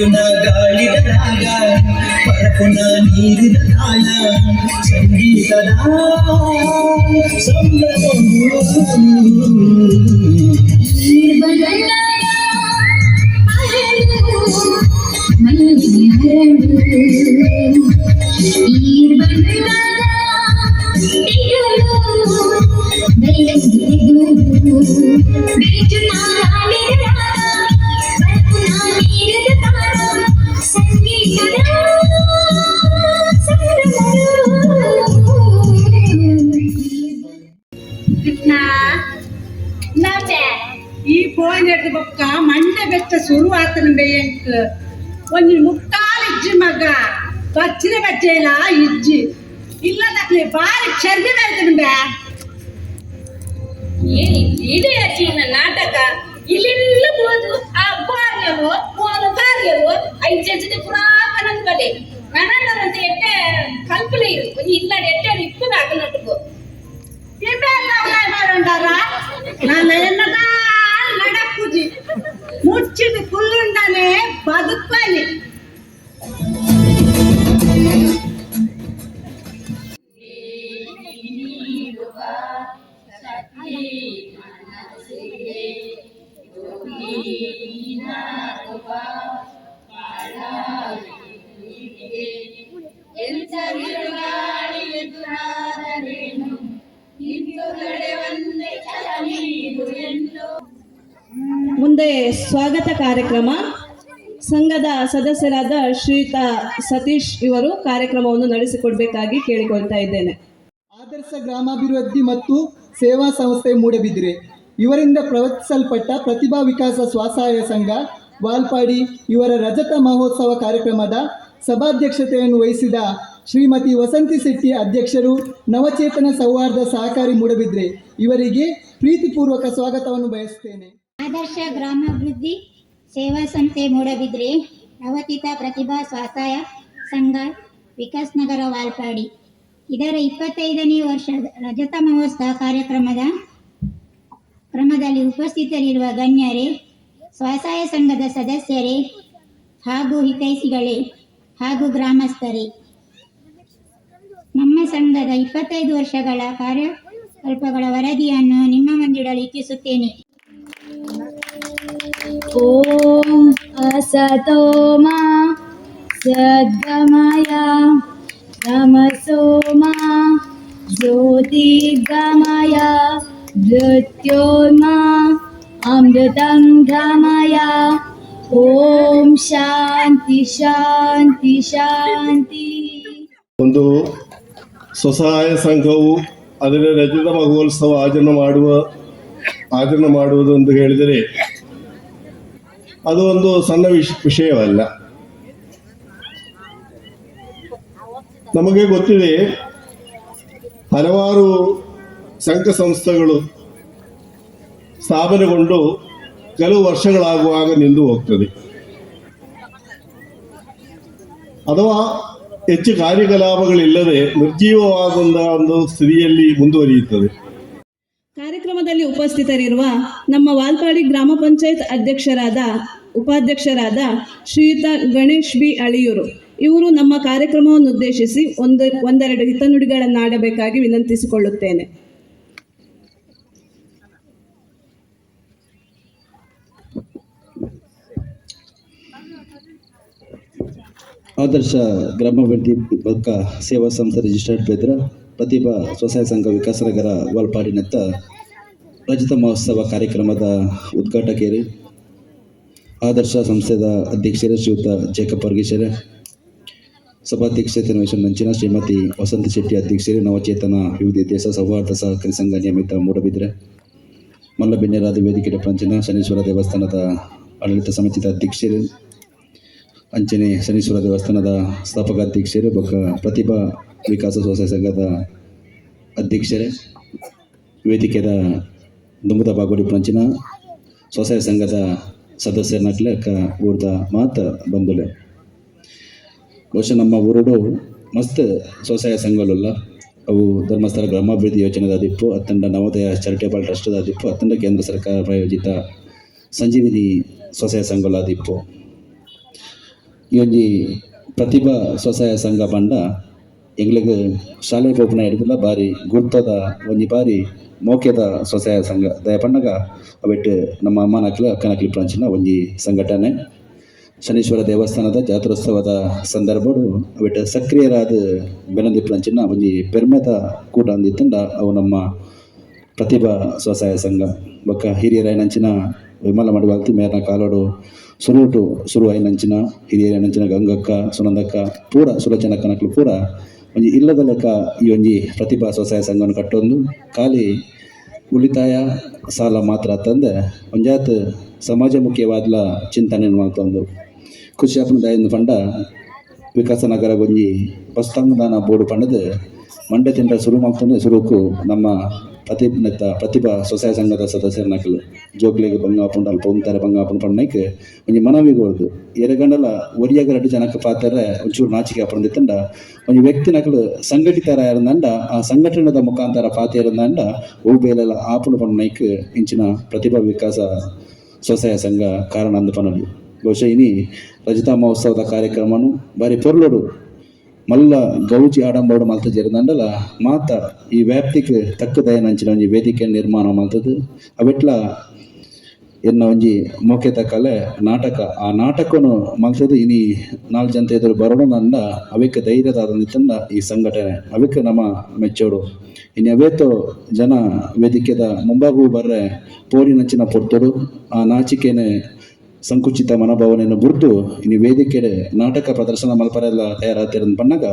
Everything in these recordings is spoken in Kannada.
చెట్టున గాలిన రాగా పరపున నీరిన రాళ సంగీతదా సంబరము எனக்கு கொஞ்சம் ಮುಕ್ಕಾಲು ಇಜ್ಜಿ ಮಗ ಬಚ್ಚಿನ ಬಚ್ಚೆ ಇಲ್ಲ ಇಜ್ಜಿ ಇಲ್ಲ ತಕ್ಲಿ ಬಾರಿ ಚರ್ಮಿ ಬರ್ತದೆ ಇಡೀ ಹಚ್ಚಿನ ನಾಟಕ ಇಲ್ಲೆಲ್ಲ ಹೋದು ಆ ಬಾರ್ಯವು ಹೋದ ಬಾರ್ಯವು ಐದು ಜಜ್ಜಿನ ಪುರಾತನ ಬಲೆ ನನಗಂತ ಎಟ್ಟೆ ಕಲ್ಪನೆ ಇರು கொஞ்சம் ಇಲ್ಲ எட்டே இப்ப அகலட்டுக்கு என்ன என்ன நான் என்னதான் ಮುಚ್ಚಿದ ಕುಲ್ಲುಂಡನೆ ಬದುಕಲಿ ಮುಂದೆ ಸ್ವಾಗತ ಕಾರ್ಯಕ್ರಮ. ಸಂಘದ ಸದಸ್ಯರಾದ ಶ್ರೀಯುತ ಸತೀಶ್ ಇವರು ಕಾರ್ಯಕ್ರಮವನ್ನು ನಡೆಸಿಕೊಡ್ಬೇಕಾಗಿ ಕೇಳಿಕೊಳ್ತಾ ಇದ್ದೇನೆ. ಆದರ್ಶ ಗ್ರಾಮಾಭಿವೃದ್ಧಿ ಮತ್ತು ಸೇವಾ ಸಂಸ್ಥೆ ಮೂಡಬಿದ್ರೆ. ಇವರಿಂದ ಪ್ರವರ್ತಿಸಲ್ಪಟ್ಟ ಪ್ರತಿಭಾ ವಿಕಾಸ ಸ್ವಸಹಾಯ ಸಂಘ, ವಾಲ್ಪಾಡಿ ಇವರ ರಜತ ಮಹೋತ್ಸವ ಕಾರ್ಯಕ್ರಮದ ಸಭಾಧ್ಯಕ್ಷತೆಯನ್ನು ವಹಿಸಿದ ಶ್ರೀಮತಿ ವಸಂತಿ ಶೆಟ್ಟಿ ಅಧ್ಯಕ್ಷರು ನವಚೇತನ ಸೌಹಾರ್ದ ಸಹಕಾರಿ ಮೂಡಬಿದ್ರೆ. ಇವರಿಗೆ ಪ್ರೀತಿಪೂರ್ವಕ ಸ್ವಾಗತವನ್ನು ಬಯಸುತ್ತೇನೆ. ಆದರ್ಶ ಗ್ರಾಮಾಭಿವೃದ್ಧಿ ಸೇವಾ ಸಂಸ್ಥೆ ಮೂಡಬಿದ್ರೆ ನವತಿತ ಪ್ರತಿಭಾ ಸ್ವಸಹಾಯ ಸಂಘ ವಿಕಾಸ್ ನಗರ ವಾಲ್ಪಾಡಿ. ಇದರ ಇಪ್ಪತ್ತೈದನೇ ವರ್ಷದ ರಜತ ಮಹೋತ್ಸವ ಕಾರ್ಯಕ್ರಮದ ಕ್ರಮದಲ್ಲಿ ಉಪಸ್ಥಿತರಿರುವ ಗಣ್ಯರೇ ಸ್ವಸಹಾಯ ಸಂಘದ ಸದಸ್ಯರೇ ಹಾಗೂ ಹಿತೈಷಿಗಳೇ ಹಾಗೂ ಗ್ರಾಮಸ್ಥರೇ. ನಮ್ಮ ಸಂಘದ ಇಪ್ಪತ್ತೈದು ವರ್ಷಗಳ ಕಾರ್ಯಕಲ್ಪಗಳ ವರದಿಯನ್ನು ನಿಮ್ಮ ಮುಂದಿಡಲು ಇಚ್ಛಿಸುತ್ತೇನೆ. ॐ असतो मा सद्गमय तमसो मा ज्योतिर्गमय मृत्योर्मा अमृतं गमय ॐ शान्ति शान्ति शान्ति ಒಂದು ಸ್ವಸಹಾಯ ಸಂಘವು ಅದರ ರಜತ ಮಹೋತ್ಸವ ಆಚರಣೆ ಮಾಡುವ ಆಚರಣೆ ಮಾಡುವುದು ಎಂದು ಹೇಳಿದರೆ ಅದು ಒಂದು ಸಣ್ಣ ವಿಷ, ವಿಷಯವಲ್ಲ. ನಮಗೆ ಗೊತ್ತಿದೆ, ಹಲವಾರು ಸಂಘ ಸಂಸ್ಥೆಗಳು ಸ್ಥಾಪನೆಗೊಂಡು ಕೆಲವು ವರ್ಷಗಳಾಗುವಾಗ ನಿಂದು ಹೋಗ್ತದೆ. ಅಥವಾ ಹೆಚ್ಚು ಕಾರ್ಯಕಲಾಪಗಳಿಲ್ಲದೆ ನಿರ್ಜೀವವಾದ ಒಂದು ಸ್ಥಿತಿಯಲ್ಲಿ ಮುಂದುವರಿಯುತ್ತದೆ. ಕಾರ್ಯಕ್ರಮದಲ್ಲಿ ಉಪಸ್ಥಿತರಿರುವ ನಮ್ಮ ವಾಲ್ಪಾಡಿ ಗ್ರಾಮ ಪಂಚಾಯತ್ ಅಧ್ಯಕ್ಷರಾದ, ಉಪಾಧ್ಯಕ್ಷರಾದ ಶ್ರೀಯುತ ಗಣೇಶ್ ಬಿ ಅಳಿಯೂರು. ಇವರು ನಮ್ಮ ಕಾರ್ಯಕ್ರಮವನ್ನು ಉದ್ದೇಶಿಸಿ ಒಂದು, ಒಂದೆರಡು ಹಿತನುಡಿಗಳನ್ನಾಡಬೇಕಾಗಿ ವಿನಂತಿಸಿಕೊಳ್ಳುತ್ತೇನೆ. ಆದರ್ಶ ಗ್ರಾಮಾಭಿವೃದ್ಧಿ ಸೇವಾ ಸಂಸ್ಥೆ ರಿಜಿಸ್ಟರ್ಡ್ ಬೆದ್ರ ಪ್ರತಿಭಾ ಸ್ವಸಹಾಯ ಸಂಘ ವಿಕಾಸನಗರ ವಾಲ್ಪಾಡಿನತ್ತ ರಜತ ಮಹೋತ್ಸವ ಕಾರ್ಯಕ್ರಮದ ಉದ್ಘಾಟಕಿಯರು ಆದರ್ಶ ಸಂಸ್ಥೆದ ಅಧ್ಯಕ್ಷರೇ ಶ್ರೀಯುತ ಜೇಕಬ್ ವರ್ಗೀಶರೇ ಸಭಾಧ್ಯಕ್ಷತೆ ನಂಚಿನ ಶ್ರೀಮತಿ ವಸಂತ ಶೆಟ್ಟಿ ಅಧ್ಯಕ್ಷರೇ, ನವಚೇತನ ವಿವಿಧ ದೇಶ ಸೌಹಾರ್ದ ಸಹಕಾರಿ ಸಂಘ ನಿಯಮಿತ ಮೂಡಬಿದ್ರೆ ಮಲ್ಲಬೆನ್ನೆರಾದ ವೇದಿಕೆ ಪ್ರಂಚನ ಶನೀಶ್ವರ ದೇವಸ್ಥಾನದ ಆಡಳಿತ ಸಮಿತಿ ಅಧ್ಯಕ್ಷರು ಅಂಚನೆ ಶನೀಶ್ವರ ದೇವಸ್ಥಾನದ ಸ್ಥಾಪಕ ಅಧ್ಯಕ್ಷರು ಬೊಕ್ಕ ಪ್ರತಿಭಾ ವಿಕಾಸ ಸಂಘದ ಅಧ್ಯಕ್ಷರೇ, ವೇದಿಕೆದ ದುಂಬದ ಬಾಗೋಡಿ ಪಂಚಿನ ಸ್ವಸಹಾಯ ಸಂಘದ ಸದಸ್ಯರನ್ನಾಗಲೇ ಅಕ್ಕ ಊರ್ದ ಮಾತ ಬಂದುಲೆ ಬಹುಶಃ ನಮ್ಮ ಊರುಡು ಮಸ್ತ್ ಸ್ವಸಹಾಯ ಸಂಘಗಳೆಲ್ಲ. ಅವು ಧರ್ಮಸ್ಥಳ ಗ್ರಾಮಾಭಿವೃದ್ಧಿ ಯೋಜನೆದ ದಿಪ್ಪು ಅತ್ತಂಡ ನವೋದಯ ಚಾರಿಟೇಬಲ್ ಟ್ರಸ್ಟ್ದ ದಿಪ್ಪು ಅತ್ತಂಡ ಕೇಂದ್ರ ಸರ್ಕಾರ ಪ್ರಾಯೋಜಿತ ಸಂಜೀವಿನಿ ಸ್ವಸಹಾಯ ಸಂಘಗಳ ದಿಪ್ಪು ಈ ಪ್ರತಿಭಾ ಸ್ವಸಹಾಯ ಸಂಘ ಪಂಡ ಎಂಗ್ಳಿಗೆ ಶಾಲೆ ಪೋಪುನ ಹಿಡಿದಿಲ್ಲ ಬಾರಿ ಗುರ್ತದ ಒಂಜಿ ಬಾರಿ ಮೋಕೆದ ಸ್ವಸಹಾಯ ಸಂಘ, ದಯ ಪಂಡಗ ಅವೆಟ್ ನಮ್ಮ ಅಮ್ಮನಕ್ಲ ಅಕ್ಕನಕ್ಲಿ ಪ್ರಾಂಚಿನ ಒಂಜಿ ಸಂಘಟನೆ. ಶನೀಶ್ವರ ದೇವಸ್ಥಾನದ ಜಾತ್ರೋತ್ಸವದ ಸಂದರ್ಭಡು ಅವೆಟ್ ಸಕ್ರಿಯರಾದ ಬೆನಂದಿ ಪ್ರಾಂಚಿನ ಒಂಜಿ ಪೆರ್ಮೆದ ಕೂಟ ಅಂದಿತ್ತಂಡ ಅವು ನಮ್ಮ ಪ್ರತಿಭಾ ಸ್ವಸಹಾಯ ಸಂಘ. ಬೊಕ್ಕ ಹಿರಿಯರಾಯನಂಚಿನ ವಿಮಲ ಮಡಿವಾಗ್ತಿ ಮೇರ್ನ ಕಾಲೋಡು ಸುರುಟು ಶುರುವಾಯಿನಂಚಿನ ಹಿರಿಯರಾಯನಂಚಿನ ಗಂಗಕ್ಕ, ಸುನಂದಕ್ಕ, ಪೂರ ಸುಲಚನ ಕನಕ್ಲು ಪೂರ ಒಂಜಿ ಇಲ್ಲದ ಲೆಕ್ಕ ಈ ಒಂಜಿ ಪ್ರತಿಭಾ ಸ್ವಸಹಾಯ ಸಂಘವನ್ನು ಕಟ್ಟೊಂದು ಖಾಲಿ ಉಳಿತಾಯ ಸಾಲ ಮಾತ್ರ ತಂದೆ ಒಂಜಾತ್ ಸಮಾಜಮುಖಿವಾದ್ಲ ಚಿಂತನೆ ಮಾಡ್ತಂದು. ಖುಷಿ ಆಪನ ದಾಯಂದು ಪಂಡ ವಿಕಾಸ ನಗರ ಒಂಜಿ ಬಸ್ತಾಂಗದಾನ ಬೋರ್ಡ್ ಪಂಡದ ಮಂಡ್ಯ ತಿಂಡ ಶುರು ಮಾಡ್ತಂದು. ಶುರುಕು ನಮ್ಮ ಪ್ರತಿಭಾ ಪ್ರತಿಭಾ ಸ್ವಸಹಾಯ ಸಂಘದ ಸದಸ್ಯರ ನಕಲು ಜೋಕ್ಲಿಗೆ ಬಂಗಾಪುಂಡ ಅಲ್ಪ ಉಂತಾರೆ ಬಂಗಾಪುಂಡ ಪಣ್ಣೈಕ್. ಒಂಜಿ ಮನವಿಗೋಳ್ದು ಎರೆಗಂಡಲ ಒರಿಯಾಗ ರಡ್ಡು ಜನಕ್ಕೆ ಪಾತಾರೆ ಒಂಚೂರು ನಾಚಿಕೆ ಅಪ್ಪಂದಿತ್ತಂಡ ಒಂಜಿ ವ್ಯಕ್ತಿ ನಕಲು ಸಂಘಟಿತರ ಇರಂದಂಡ ಆ ಸಂಘಟನೆದ ಮುಖಾಂತರ ಪಾತೆ ಇರಂದಂಡ ಅವು ಬೇಲೆಲ್ಲ ಆಪುನ ಪಣ್ಣೈಕ್ ಇಂಚಿನ ಪ್ರತಿಭಾ ವಿಕಾಸ ಸ್ವಸಹಾಯ ಸಂಘ ಕಾರಣ ಅಂದು ಪನೊಲಿ. ಬಹುಶಃ ಇನಿ ರಜತಾ ಮಹೋತ್ಸವದ ಕಾರ್ಯಕ್ರಮನು ಬಾರಿ ಪೊರ್ಲುಡು ಮಲ್ಲ ಗೌಜಿ ಆಡಂಬರ ಮಲ್ತ ಜೇರಿದಂಡಲ ಮಾತ ಈ ವ್ಯಾಪ್ತಿಗೆ ತಕ್ಕದಯನಂಚಿನ ಒಂಜಿ ವೇದಿಕೆ ನಿರ್ಮಾಣ ಮಲ್ತದು. ಅವೆಟ್ಲ ಎನ್ನ ಒಂಜಿ ಮೊಕೆತ ಕಲೆ ನಾಟಕ. ಆ ನಾಟಕನು ಮಲ್ತದು ಇನಿ ನಾಲ್ ಜನತೆ ಎದುರು ಬರೋಣ ನನ್ನ ಅವಕ್ಕೆ ಧೈರ್ಯದ ತಂದ ಈ ಸಂಘಟನೆ. ಅವಕ್ಕೆ ನಮ್ಮ ಮೆಚ್ಚೋಡು. ಇನ್ನು ಅವೇತೋ ಜನ ವೇದಿಕೆದ ಮುಂಭಾಗವು ಬರ್ರೆ, ಪೋರಿನಂಚಿನ ಪೊರ್ತುಡು ಆ ನಾಚಿಕೆನೆ ಸಂಕುಚಿತ ಮನೋಭಾವನೆಯನ್ನು ಗುರುತು, ಇನ್ನು ವೇದಿಕೆ ನಾಟಕ ಪ್ರದರ್ಶನ ಮಲ್ಪರೆಲ್ಲ ತಯಾರಾತಿರಂದು ಬಂದಾಗ,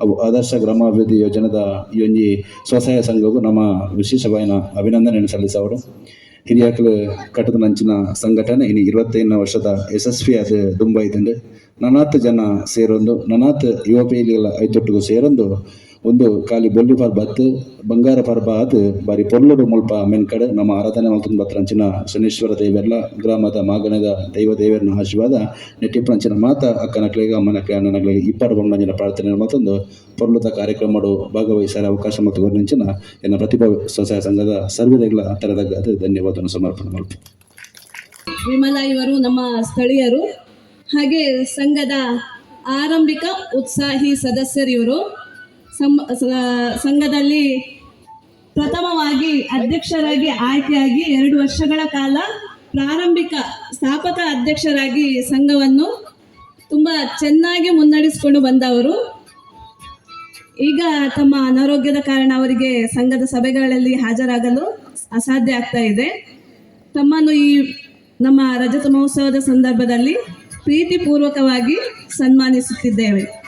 ಅವು ಆದರ್ಶ ಗ್ರಾಮಾಭಿವೃದ್ಧಿ ಯೋಜನೆದ ಒಂಜಿ ಸ್ವಸಹಾಯ ಸಂಘವು ನಮ್ಮ ವಿಶೇಷವಾಯಿನ ಅಭಿನಂದನೆಯನ್ನು ಸಲ್ಲಿಸವರು ಹಿರಿಯಾಕಲು ಕಟ್ಟದ ನಂಚಿನ ಸಂಘಟನೆ ಇನ್ನು ಇರುವತ್ತೈದನೇ ವರ್ಷದ ಯಶಸ್ವಿಯಾದ ದುಂಬೈದಂಡು ನನಾತ್ ಜನ ಸೇರೊಂದು, ನನಾತ್ ಯುವ ಪೀಳಿಗೆಗಳ ಐತೊಟ್ಟಿಗೂ ಸೇರೊಂದು ಒಂದು ಖಾಲಿ ಬೊಲ್ಲಿ ಪರ್ಬ ಹತ್ತು ಬಂಗಾರ ಪರ್ಬ ಅದು ಬಾರಿ ಪೊರ್ಲುಡು ಮುಲ್ಪ ಮೆನ್ಕಡೆ ನಮ್ಮ ಆರಾಧನೆ ಮಾಡ್ತಂದು ಬತ್ತಂಚಿನ ಶನೇಶ್ವರ ದೇವೆರ್ಲ, ಗ್ರಾಮದ ಮಾಗಣದ ದೈವ ದೇವರನ್ನ ಆಶೀರ್ವಾದ ನೆಟ್ಟಿಪ್ಪಂಚಿನ ಮಾತ ಅಕ್ಕನಕ್ಲಿಗೆ ಅಮ್ಮನಕ್ಲೆ ಅಣ್ಣನಕ್ಲಿಗೆ ಇಪ್ಪಡು ಬಂಗಂಜಿನ ಪ್ರಾರ್ಥನೆ ಮತ್ತೊಂದು ಪೊರ್ಲುದ ಕಾರ್ಯಕ್ರಮಡು ಭಾಗವಹಿಸಲು ಅವಕಾಶ ಮತ್ತು ವರ್ಣಿಂಚಿನ ಎನ್ನ ಪ್ರತಿಭಾ ಸ್ವಸಹಾಯ ಸಂಘದ ಸರ್ವದೆಗಳ ತರದ ಧನ್ಯವಾದವನ್ನು ಸಮರ್ಪಣೆ ಮಾಡ್ತೀನಿ. ವಿಮಲಾ ಇವರು ನಮ್ಮ ಸ್ಥಳೀಯರು. ಹಾಗೆ ಸಂಘದ ಆರಂಭಿಕ ಉತ್ಸಾಹಿ ಸದಸ್ಯರು ಇವರು ಸಂ- ಸ- ಸಂಘದಲ್ಲಿ ಪ್ರಥಮವಾಗಿ ಅಧ್ಯಕ್ಷರಾಗಿ ಆಯ್ಕೆಯಾಗಿ ಎರಡು ವರ್ಷಗಳ ಕಾಲ ಪ್ರಾರಂಭಿಕ ಸ್ಥಾಪಕ ಅಧ್ಯಕ್ಷರಾಗಿ ಸಂಘವನ್ನು ತುಂಬ ಚೆನ್ನಾಗಿ ಮುನ್ನಡೆಸಿಕೊಂಡು ಬಂದವರು. ಈಗ ತಮ್ಮ ಅನಾರೋಗ್ಯದ ಕಾರಣ ಅವರಿಗೆ ಸಂಘದ ಸಭೆಗಳಲ್ಲಿ ಹಾಜರಾಗಲು ಅಸಾಧ್ಯ ಆಗ್ತಾ ಇದೆ. ತಮ್ಮನ್ನು ಈ ನಮ್ಮ ರಜತ ಮಹೋತ್ಸವದ ಸಂದರ್ಭದಲ್ಲಿ ಪ್ರೀತಿಪೂರ್ವಕವಾಗಿ ಸನ್ಮಾನಿಸುತ್ತಿದ್ದೇವೆ.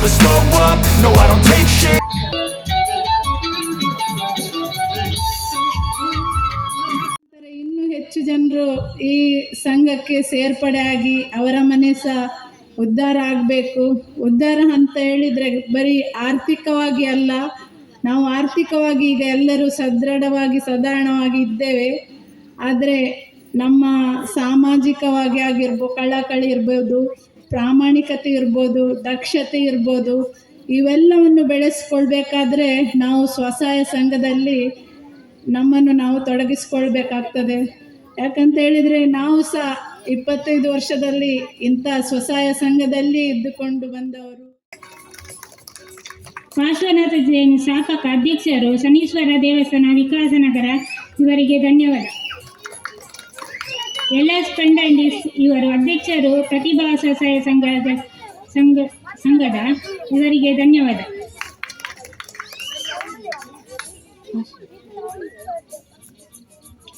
I don't ever slow up, no I don't take shit. ಇನ್ನೂ ಹೆಚ್ಚು ಜನರು ಈ ಸಂಘಕ್ಕೆ ಸೇರ್ಪಡೆ ಆಗಿ ಅವರ ಮನೆ ಸಹ ಉದ್ಧಾರ ಆಗಬೇಕು. ಉದ್ಧಾರ ಅಂತ ಹೇಳಿದರೆ ಬರೀ ಆರ್ಥಿಕವಾಗಿ ಅಲ್ಲ ನಾವು ಆರ್ಥಿಕವಾಗಿ ಈಗ ಎಲ್ಲರೂ ಸದೃಢವಾಗಿ ಸಾಧಾರಣವಾಗಿ ಇದ್ದೇವೆ. ಆದರೆ ನಮ್ಮ ಸಾಮಾಜಿಕವಾಗಿ ಆಗಿರ್ಬೋದು ಕಳಕಳಿ ಇರ್ಬೋದು ಪ್ರಾಮಾಣಿಕತೆ ಇರ್ಬೋದು, ದಕ್ಷತೆ ಇರ್ಬೋದು, ಇವೆಲ್ಲವನ್ನು ಬೆಳೆಸ್ಕೊಳ್ಬೇಕಾದ್ರೆ ನಾವು ಸ್ವಸಹಾಯ ಸಂಘದಲ್ಲಿ ನಮ್ಮನ್ನು ನಾವು ತೊಡಗಿಸ್ಕೊಳ್ಬೇಕಾಗ್ತದೆ. ಯಾಕಂತ ಹೇಳಿದರೆ ನಾವು ಸಹ ಇಪ್ಪತ್ತೈದು ವರ್ಷದಲ್ಲಿ ಇಂಥ ಸ್ವಸಹಾಯ ಸಂಘದಲ್ಲಿ ಇದ್ದುಕೊಂಡು ಬಂದವರು. ಪಾರ್ಶ್ವನಾಥ ಜೈನ್ ಶಾಪಕ ಅಧ್ಯಕ್ಷರು ಶನೀಶ್ವರ ದೇವಸ್ಥಾನ, ವಿಕಾಸನಗರ, ಇವರಿಗೆ ಧನ್ಯವಾದ. ಎಲ್ ಎಸ್ ಫಂಡಂಡಿಸ್ ಇವರು ಅಧ್ಯಕ್ಷರು ಪ್ರತಿಭಾ ಸ್ವಸಹಾಯ ಸಂಘದ ಸಂಘ ಸಂಘದ ಇವರಿಗೆ ಧನ್ಯವಾದ